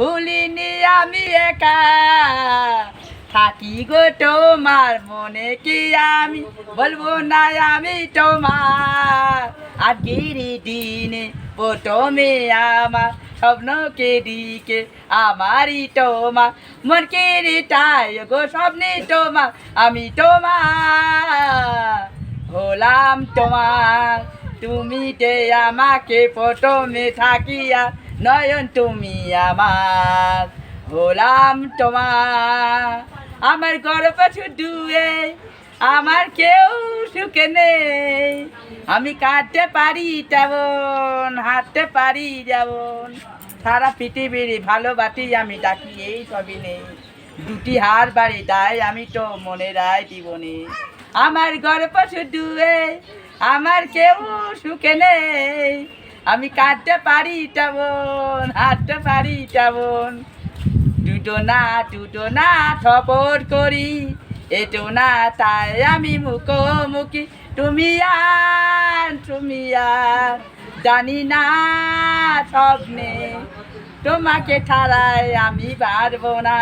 ভুলিনি আমি একা। থাকি গো তোমার মনে কি আমি? বলব না আমি তোমার। আর গিরি দিনে প্রথমে আমার স্বপ্নকে দিকে? আমারই তোমার। মন কিরিটাই গো স্বপ্নে তোমার। আমি তোমার। হলাম তোমার। তুমি তে আমাকে প্রথমে থাকিয়া নয়ন তুমি আমার হলাম তোমার। আমার গর্ব এই, আমার কেউ সুখে নেই। আমি কাটতে পারি তেমন হাঁটতে পারি যেমন। সারা পৃথিবীর ভালোবাসি আমি ডাকি এই সবই নেই। দুটি হার বাড়ি তাই আমি তো মনে রায় জীবনে। আমার গর্ব শুধু আমার কেউ সুখে নেই। আমি কাটতে পারি তেমন হাঁটতে পারি তেমন দুটো না দুটো না, খবর করি, এটো না, তাই আমি মুখোমুখি। তুমি আর তুমি আর, জানি না স্বপ্নে তোমাকে ছাড়াই আমি পারব না।